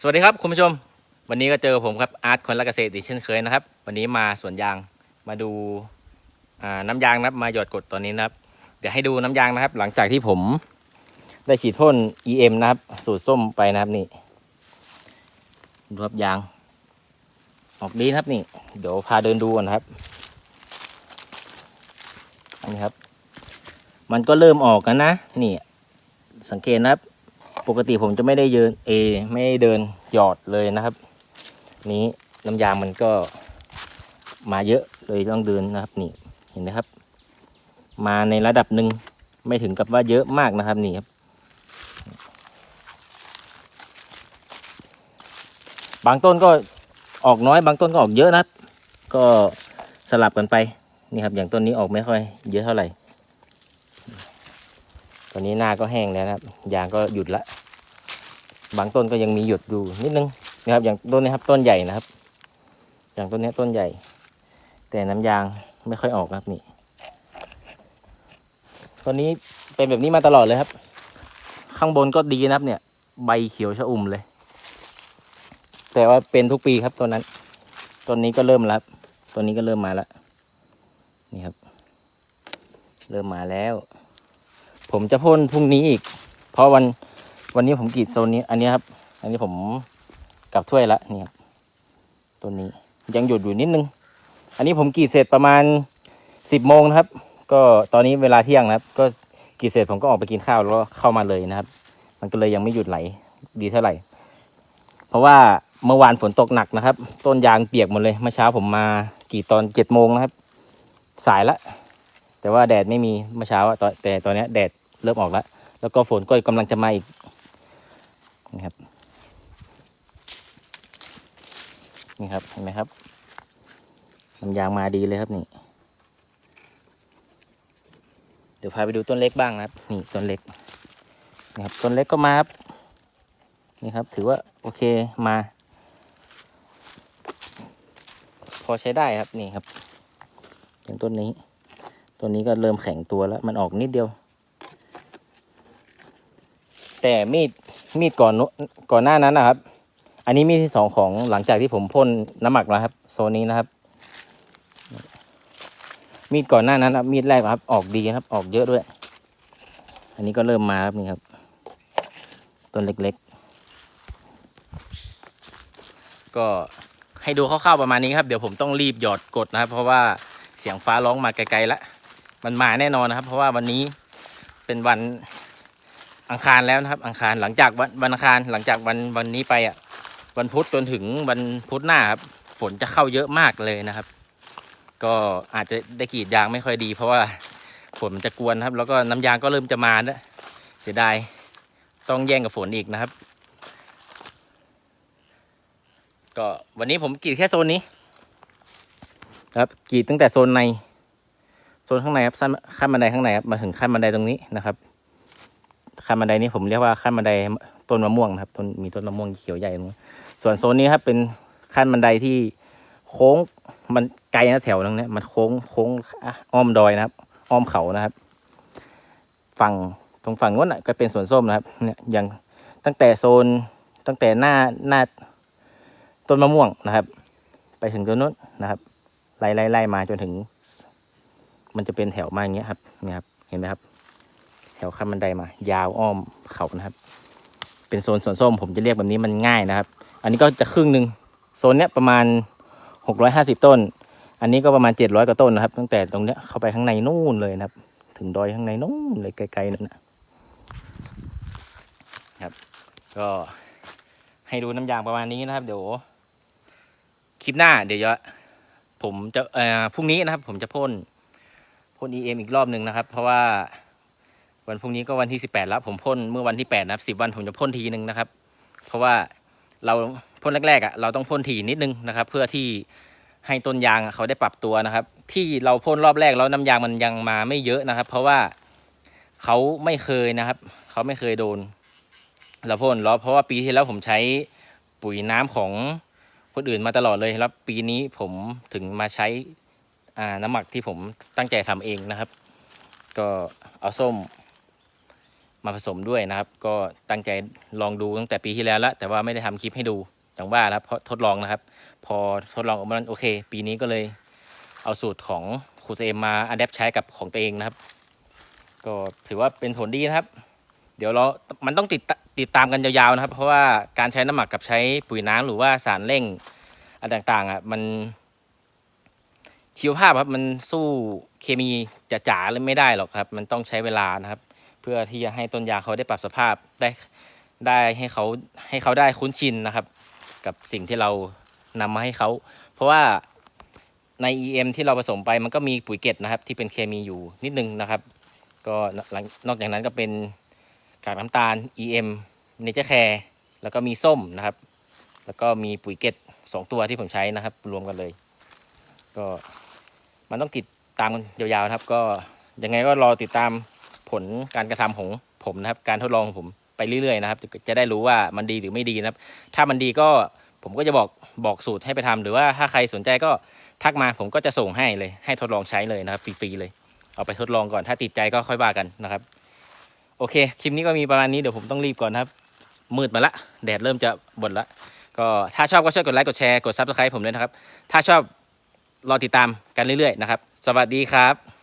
สวัสดีครับคุณผู้ชม วันนี้ก็เจอผมครับอาร์ตคนรักเกษตรอีกเช่นเคยนะครับ วันนี้มาสวนยางมาดูน้ำยางนะครับมาหยอดกดตอนนี้นะครับ เดี๋ยวให้ดูน้ำยางนะครับ หลังจากที่ผมได้ฉีดพ่น EM นะครับ สูตรส้มไปนะครับนี่ดูครับยาง ออกดีนะครับนี่ เดี๋ยวพาเดินดูก่อนครับอันนี้ครับ มันก็เริ่มออกกันนะนี่สังเกตนะครับ ปกติผมจะไม่ได้เดินเอไม่เดินหยอดเลยนะครับ นี้น้ำยางมันก็มาเยอะเลยต้องเดินนะครับนี่เห็นไหมครับ มาในระดับหนึ่งไม่ถึงกับว่าเยอะมากนะครับนี่ครับ บางต้นก็ออกน้อยบางต้นก็ออกเยอะนะครับก็สลับกันไปนี่ครับ อย่างต้นนี้ออกไม่ค่อย เยอะเท่าไหร่ตอนนี้หน้าก็แห้งแล้วนะครับยางก็หยุดละ บางต้นก็ยังมีหยุดอยู่นิดนึงนะครับ อย่างต้นนี้ครับต้นใหญ่นะครับ อย่างต้นนี้ต้นใหญ่ แต่น้ำยางไม่ค่อยออกครับนี่ต้นนี้เป็นแบบนี้มาตลอดเลยครับ ข้างบนก็ดีนะครับ เนี่ย ใบเขียวชะอุ่มเลย แต่ว่าเป็นทุกปีครับต้นนั้นต้นนี้ก็เริ่มแล้วครับต้นนี้ก็เริ่มมาแล้วนี่ครับ เริ่มมาแล้ว ผมจะพ่นพรุ่งนี้อีก เพราะวัน วันนี้ผมกรีดโซนนี้ อันนี้ครับ อันนี้ผมกลับถ้วยละนี่ครับต้นนี้ยังหยุดอยู่นิดนึง อันนี้ผมกรีดเสร็จประมาณสิบโมงนะครับ ก็ตอนนี้เวลาเที่ยงนะครับ ก็กรีดเสร็จผมก็ออกไปกินข้าวแล้วก็เข้ามาเลยนะครับ มันก็เลยยังไม่หยุดไหลดีเท่าไหร่ เพราะว่าเมื่อวานฝนตกหนักนะครับ ต้นยางเปียกหมดเลยเมื่อเช้าผมมากรีดตอนเจ็ดโมงนะครับ สายละแต่ว่าแดดไม่มีเมื่อเช้าแต่ตอนนี้แดดเริ่มออกแล้ว แล้วก็ฝนก็กำลังจะมาอีก นี่ครับ นี่ครับ เห็นไหมครับนำยางมาดีเลยครับนี่ เดี๋ยวพาไปดูต้นเล็กบ้างนะครับ นี่ต้นเล็กนี่ครับต้นเล็กก็มาครับ นี่ครับ ถือว่าโอเคมา พอใช้ได้ครับนี่ครับอย่างต้นนี้ตัวนี้ก็เริ่มแข็งตัวแล้ว มันออกนิดเดียว แต่มีดมีดก่อนก่อนหน้านั้นนะครับ อันนี้มีดที่สองของหลังจากที่ผมพ่นน้ำหมักแล้วครับ โซนนี้นะครับ มีดก่อนหน้านั้นครับ มีดแรกครับ ออกดีครับ ออกเยอะด้วย อันนี้ก็เริ่มมาครับนี่ครับต้นเล็กๆ ก็ให้ดูคร่าวๆประมาณนี้ครับ เดี๋ยวผมต้องรีบหยอดกดนะครับ เพราะว่าเสียงฟ้าร้องมาไกลๆแล้วมันมาแน่นอนนะครับ เพราะว่าวันนี้เป็นวัน อังคารแล้วนะครับ อังคารหลังจากวันวันอังคารหลังจากวันวันนี้ไปอะ วันพุธจนถึงวันพุธหน้าครับ ฝนจะเข้าเยอะมากเลยนะครับ ก็อาจจะได้กรีดยางไม่ค่อยดี เพราะว่าฝนมันจะกวนครับ แล้วก็น้ำยางก็เริ่มจะมาแล้วเสียดายต้องแย่งกับฝนอีกนะครับ ก็วันนี้ผมกรีดแค่โซนนี้ ครับกรีดตั้งแต่โซนในโซนข้างในครับขั้นขั้นบันไดข้างในครับมาถึงขั้นบันไดตรงนี้นะครับ ขั้นบันไดนี้ผมเรียกว่าขั้นบันไดต้นมะม่วงนะครับต้นมีต้นมะม่วงเขียวใหญ่ตรงส่วนโซนนี้ครับเป็นขั้นบันไดที่โค้งมันไกลนะแถวตรงเนี้ยมันโค้งโค้งอ้อมดอยนะครับ อ้อมเขานะครับ ฝั่งตรงฝั่งนู้นน่ะก็เป็นสวนส้มนะครับ เนี่ยอย่างตั้งแต่โซนตั้งแต่หน้าหน้าต้นมะม่วงนะครับ ไปถึงต้นนู้นนะครับไล่ไล่ไล่มาจนถึง มันจะเป็นแถวมาอย่างเงี้ยครับเนี่ยครับเห็นไหมครับ แถวขั้นบันไดมา ยาวอ้อมเขานะครับ เป็นโซนสวนส้มผมจะเรียกแบบนี้มันง่ายนะครับ อันนี้ก็จะครึ่งหนึ่งโซนเนี้ยประมาณหกร้อยห้าสิบต้น อันนี้ก็ประมาณเจ็ดร้อยกว่าต้นนะครับ ตั้งแต่ตรงเนี้ยเข้าไปข้างในนู่นเลยนะครับ ถึงดอยข้างในนู่นเลยไกลๆนั่นนะครับ ก็ให้ดูน้ำยางประมาณนี้นะครับ เดี๋ยวคลิปหน้าเดี๋ยวจะผมจะเอ่อพรุ่งนี้นะครับ ผมจะพ่นพ่น EM อีกรอบหนึ่งนะครับ เพราะว่า วันพรุ่งนี้ก็วันที่18แล้วผมพ่นเมื่อวันที่8นะครับ10วันผมจะพ่นทีหนึ่งนะครับ เพราะว่าเราพ่นแรกๆอะเราต้องพ่นทีนิดนึงนะครับ เพื่อที่ให้ต้นยางเขาได้ปรับตัวนะครับ ที่เราพ่นรอบแรกแล้วน้ำยางมันยังมาไม่เยอะนะครับ เพราะว่าเขาไม่เคยนะครับ เขาไม่เคยโดน เราพ่นแล้วเพราะว่าปีที่แล้วผมใช้ปุ๋ยน้ำของคนอื่นมาตลอดเลยแล้วปีนี้ผมถึงมาใช้น้ำหมักที่ผมตั้งใจทำเองนะครับ ก็เอาส้ม มาผสมด้วยนะครับ ก็ตั้งใจลองดูตั้งแต่ปีที่แล้วล้วแต่ว่าไม่ได้ทำคลิปให้ดูอย่างว่าครับเพราะทดลองนะครับ พอทดลองออกมาโอเค ปีนี้ก็เลยเอาสูตรของครูเอมมาอัดแอปใช้กับของตัวเองนะครับ ก็ถือว่าเป็นผลดีนะครับ เดี๋ยวเรา มันต้องติดติดตามกันยาวๆนะครับ เพราะว่าการใช้น้ำหมักกับใช้ปุ๋ยน้ำหรือว่าสารเร่งอะไรต่างๆอะมันชีวภาพครับมันสู้เคมีจ๋าๆเลยไม่ได้หรอกครับ มันต้องใช้เวลานะครับ พื่อที่จะให้ต้นยางเขาได้ปรับสภาพได้ได้ให้เขาให้เขาได้คุ้นชินนะครับ กับสิ่งที่เรานำมาให้เขา เพราะว่าใน EM ที่เราผสมไปมันก็มีปุ๋ยเกล็ดนะครับ ที่เป็นเคมีอยู่นิดนึงนะครับ ก็หลังนอกจากนั้นก็เป็นกากน้ำตาล EM เนเจอร์แคร์แล้วก็มีส้มนะครับ แล้วก็มีปุ๋ยเกล็ดสองตัวที่ผมใช้นะครับ รวมกันเลย ก็มันต้องติดตามยาวๆนะครับ ก็ยังไงก็รอติดตาม ผลการกระทำของผมนะครับ การทดลองของผมไปเรื่อยๆนะครับ จะได้รู้ว่ามันดีหรือไม่ดีนะครับ ถ้ามันดีก็ผมก็จะบอกบอกสูตรให้ไปทำหรือว่าถ้าใครสนใจก็ทักมาผมก็จะส่งให้เลย ให้ทดลองใช้เลยนะครับฟรีๆเลย เอาไปทดลองก่อนถ้าติดใจก็ค่อยว่ากันนะครับ โอเคคลิปนี้ก็มีประมาณนี้เดี๋ยวผมต้องรีบก่อนนครับ มืดมาละ แดดเริ่มจะบ่นละก็ถ้าชอบก็ช่วยกดไลค์กดแชร์กดซับสไครต์ผมด้วยนะครับ ถ้าชอบรอติดตามกันเรื่อยๆนะครับ สวัสดีครับ